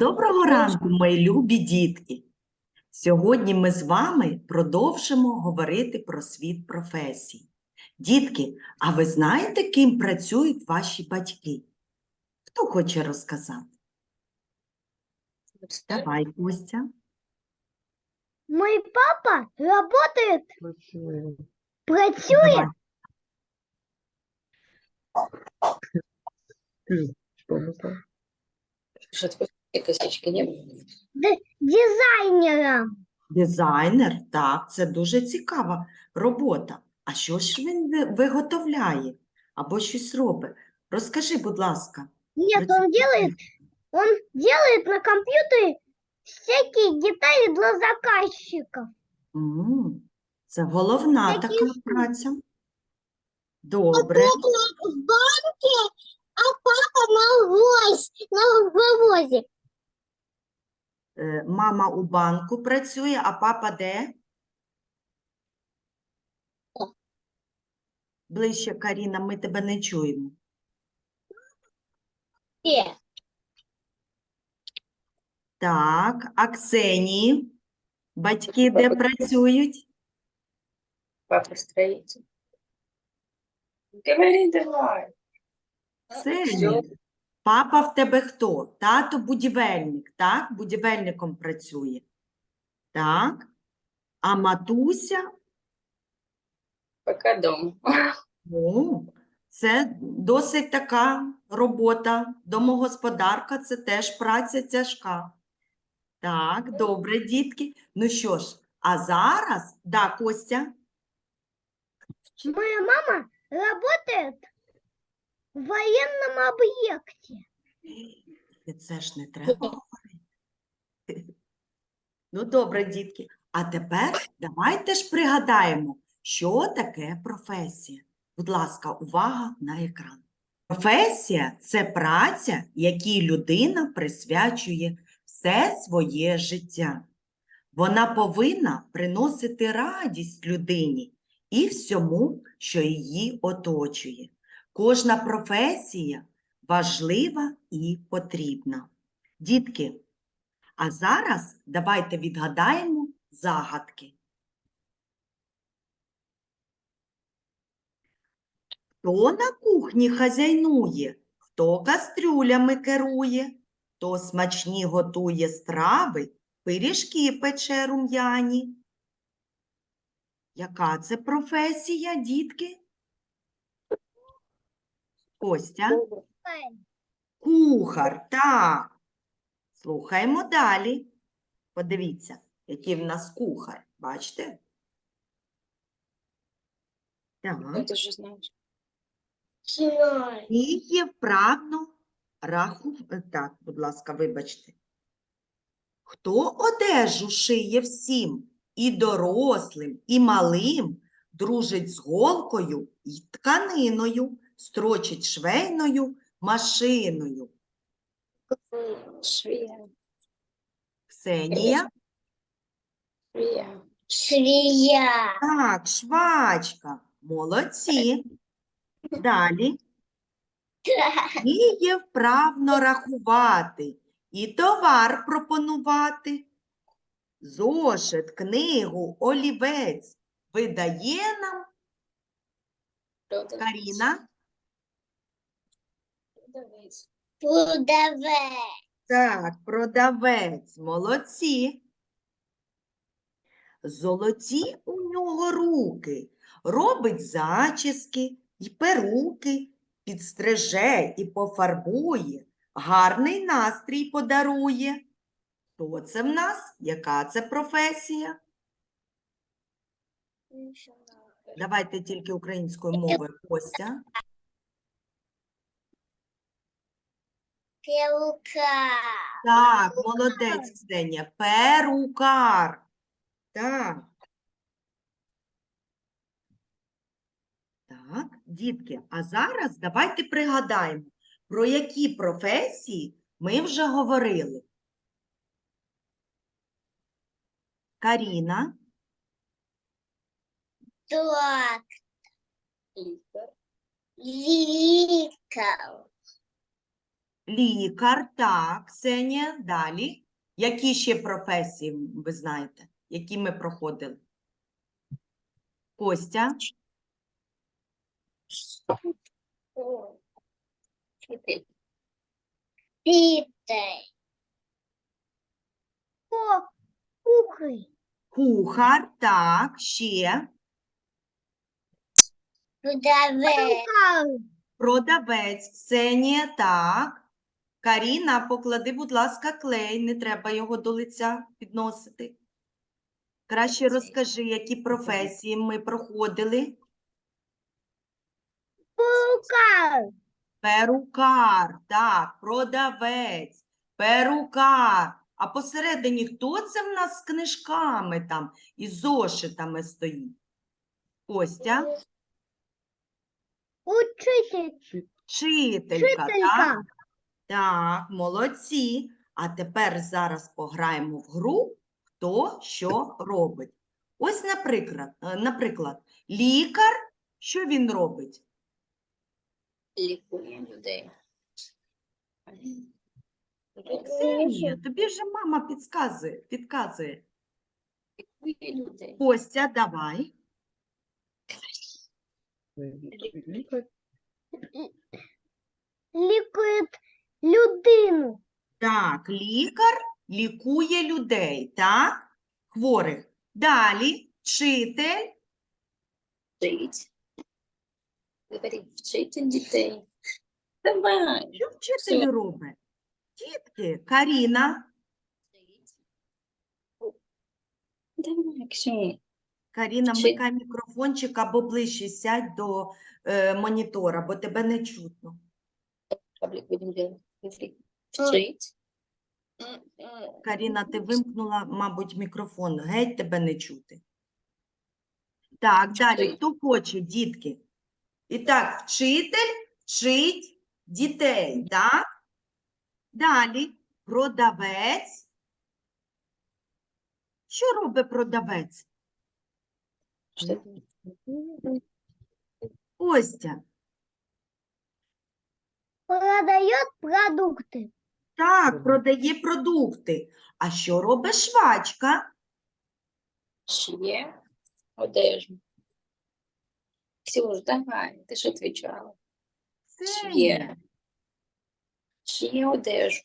Доброго ранку, мої любі дітки! Сьогодні ми з вами продовжимо говорити про світ професій. Дітки, а ви знаєте, ким працюють ваші батьки? Хто хоче розказати? Давай, Костя. Мой папа работает, працює Давай. Что такое косички не д- дизайнером. Дизайнер, так, це дуже цікава робота. А що ж він ви- виготовляє або щось робить? Розкажи, будь ласка. Нет, Працює. он делает, он делает на компьютере всякие детали для заказчиков. М, Це головна така ж? праця. Добре. в банке, а папа на на вывозе. Е, Мама у банку працює, а папа де? Ближче, Каріна, ми тебе не чуємо. Так, а Ксенії? Батьки де Папа. працюють? Папа строитель. Говори давай. Ксенія. Папа в тебе хто? Тато будівельник, так? Будівельником працює. Так. А матуся? Пока дома. О, це досить така робота. Домогосподарка це теж праця тяжка. Так, добре, дітки. Ну що ж, а зараз, да, Костя, Моя мама работает в военном объекте. це ж не треба говорити. Ну, добре, дітки. А тепер давайте ж пригадаємо, що таке професія. Будь ласка, увага на екран. Професія це праця, якій людина присвячує все своє життя. Вона повинна приносити радість людині і всьому, що її оточує. Кожна професія важлива і потрібна. Дітки, а зараз давайте відгадаємо загадки. Хто на кухні хазяйнує, хто кастрюлями керує, хто смачні готує страви, пиріжки пече рум'яні. Яка це професія, дітки? Костя? Кухар, так. Слухаємо далі. Подивіться, який в нас кухар. Бачите? Так. Ну, ты же знаешь. Вправно раху... Так, будь ласка, вибачте. Хто одежу шиє всім, і дорослим, і малим, дружить з голкою і тканиною, строчить швейною машиною. Швея. Ксенія? Швея. Швея. Так, швачка. Молодці. Далі. Вміє вправно рахувати і товар пропонувати. Зошит, книгу, олівець видає нам Каріна. Продавец. Продавец. Так, продавець, молодці. Золоті у нього руки, робить зачіски й перуки, підстриже і пофарбує, гарний настрій подарує. Хто це в нас? Яка це професія? Давайте тільки українською мовою, Костя. Пелка. Так, молодець, Ксенія. Перукар. Так. Так, дітки, а зараз давайте пригадаємо, про які професії ми вже говорили. Каріна, Так. Литр. Лікар, так, Ксенія, далі. Які ще професії ви знаєте, які ми проходили? Костя. О, кухай. кухар, так, ще. Продавец. Продавець, Ксенія, так. Каріна, поклади, будь ласка, клей, не треба його до лиця підносити. Краще розкажи, які професії ми проходили. Перукар. Перукар, так, продавець, перукар. А посередині хто це в нас з книжками там і зошитами стоїть? Костя, Учитель. вчителька. Вчителька. Так, молодці. А тепер зараз пограємо в гру, хто що робить. Ось, наприклад, е, наприклад, лікар, що він робить? Лікує людей. Ксенія, тобі вже мама підказує, підказує. Лікує людей. Костя, давай. Лікує людину. Так, лікар лікує людей, так? Хворих. Далі вчитель. Вчить. Говорить, вчити дітей. Давай. Що вчитель робить? Дітки, Каріна. Давай, Ксюня. Каріна, Вчи- вмикай мікрофончик або ближче сядь до е, монітора, бо тебе не чутно. Делать. Говорить, Вчить. Каріна, ти вимкнула, мабуть, мікрофон. Геть тебе не чути. Так, далі. Хто хоче, дітки? І так, вчитель вчить дітей, так? Далі продавець. Що робить продавець? Костя. Продает продукты. Так, продає продукти. А що робить швачка? Шиє одежу. Ксюш, давай, ти ж відповідала. Шиє. Шиє одежу.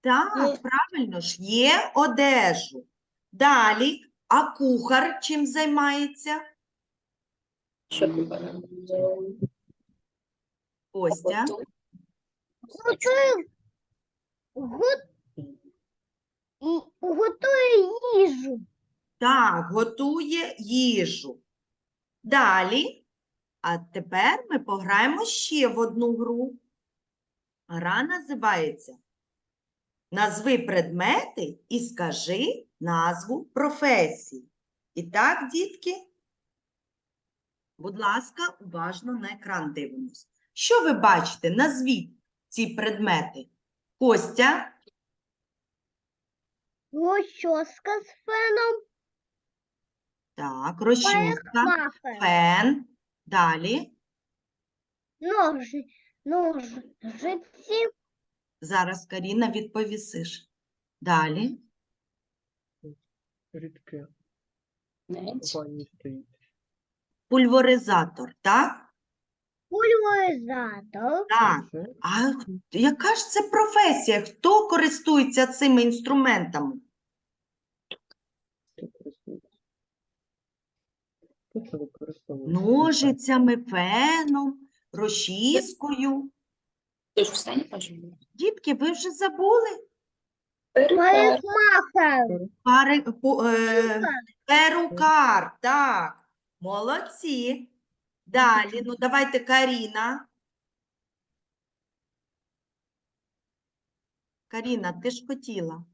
Так, Ну. правильно ж, є одежу. Далі, а кухар чим займається? Що ти? Костя. Готує, гот, готує їжу. Так, готує їжу. Далі. А тепер ми пограємо ще в одну гру. Гра називається Назви предмети і скажи назву професії. І так, дітки, будь ласка, уважно на екран дивимось. Що ви бачите? Назвіть ці предмети. Костя, Розчоска з феном. так, розчіска, Мафер. фен. Далі. Ножи. Ножиці. Зараз Каріна відповісиш. Далі. рідке. Пульверизатор, так? Пульверизатор. Так. А яка ж це професія? Хто користується цими інструментами? Ножицями, феном, розчіскою. Ти ж встань, пожалуйста. Дітки, ви вже забули? Парикмахер. Пари, по- е, перукар, так. Молодці. Далі, ну давайте Каріна. Каріна, ти ж хотіла.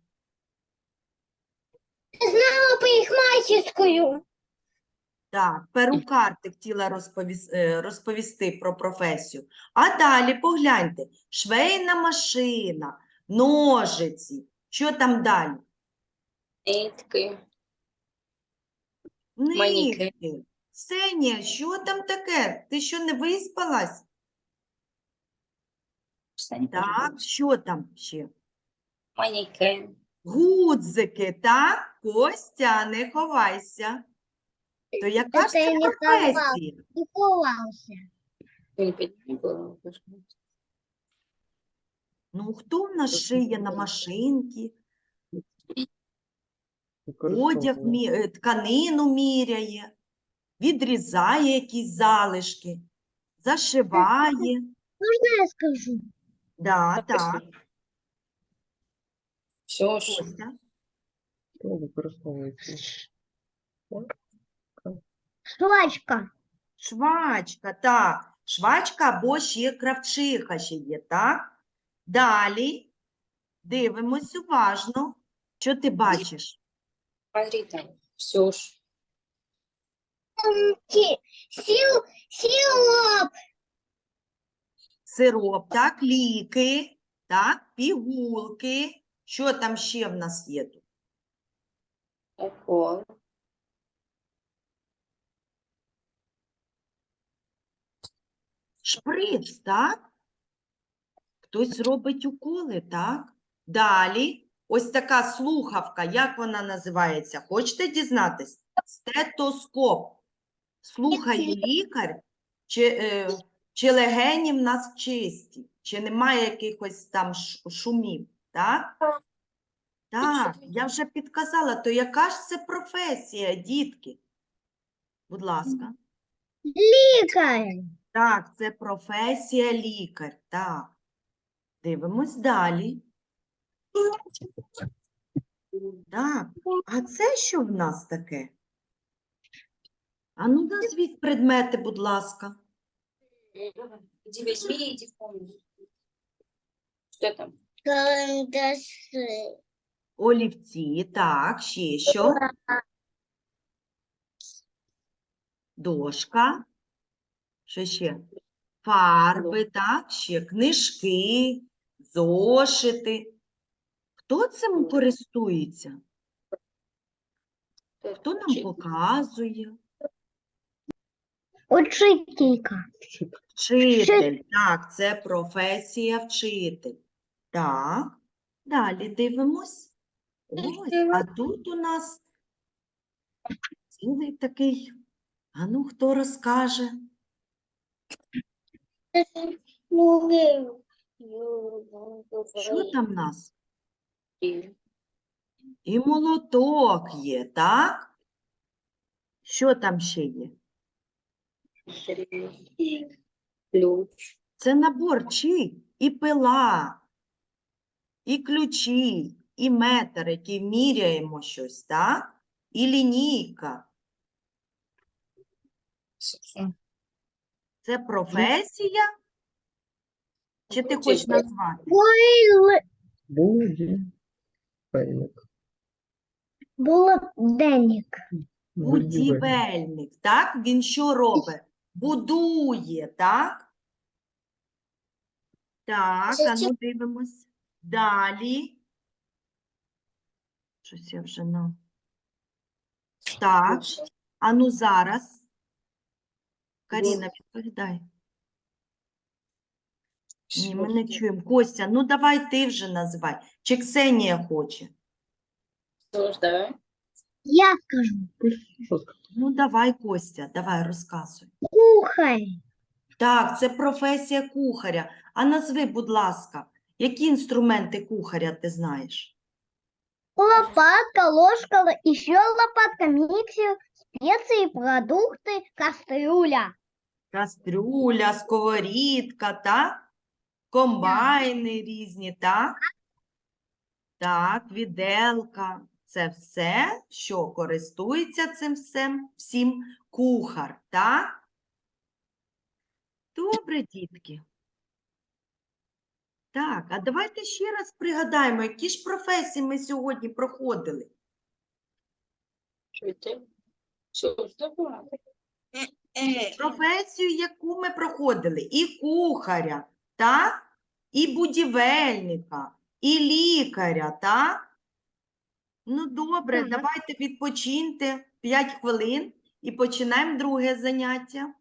Знала парикмахерскую. Так, перукар ти хотіла розповіс- е, розповісти про професію. А далі погляньте, швейна машина, ножиці. Що там далі? Нитки. Маніки. Нитки. Ксенія, що там таке? Ти що не виспалась? Встань, Так, що там ще? Манекен. Гудзики, так? Костя, не ховайся. То яка ж Це це я не професія? Не ховався. Ну, хто в нас шиє на машинки, одяг, мі- е, тканину міряє, відрізає якісь залишки, зашиває. Можна я скажу? Да, так, Все ж. Костя. Що використовується? Швачка. Швачка, так. Швачка або ще кравчиха ще є, так? Далі дивимось уважно. Що ти бачиш? Смотри. Все ж. Сил, сироп. Сироп, так, ліки, так, пігулки. Що там ще в нас є тут? Укол. Шприц, так? Хтось робить уколи, так? Далі, ось така слухавка, як вона називається? Хочете дізнатись? Стетоскоп. Слухає лікар, чи, е, чи легені в нас чисті, чи немає якихось там шумів, так? Так, я вже підказала, то яка ж це професія, дітки? Будь ласка. Лікар. Так, це професія лікар. Так. Дивимось далі. Так. А це що в нас таке? А ну назвіть предмети, будь ласка. Иди возьми, иди в комнату. Что там? Карандаши. Олівці, так, ще що? Дошка. Що ще? Фарби, так, ще книжки, зошити. Хто цим користується? Хто нам показує? Учителька. Вчитель. Так, це професія вчитель. Так, далі дивимось. Ось, а тут у нас цілий такий. А ну, хто розкаже? Що там в нас? І молоток є, так? Що там ще є? Ключ. Це набор чий? І пила, і ключі, і метр, який міряємо щось, так? І лінійка. Це професія? Чи ти хочеш назвати? Будівельник. було-денник. Будівельник, так? Він що робить? Будує, так? Так, а ну дивимось. Далі. Щось я вже на. Так, а ну зараз. Каріна, відповідай. Ні, ми не чуємо. Костя, ну давай ти вже називай. Чи Ксенія хоче? Что ж, давай. Я скажу. Ну давай, Костя, давай розказуй. Кухар. Так, це професія кухаря. А назви, будь ласка, які інструменти кухаря ти знаєш? Лопатка, ложка, еще лопатка, миксер, специи, продукты, кастрюля. Кастрюля, сковорідка, так? Комбайни різні, так? Так, віделка. Це все, що користується цим всім, всім кухар, так? Добре, дітки. Так, а давайте ще раз пригадаємо, які ж професії ми сьогодні проходили. Что было? професію, яку ми проходили, і кухаря, так? І будівельника, і лікаря, так? Ну, добре, давайте відпочиньте 5 хвилин і починаємо друге заняття.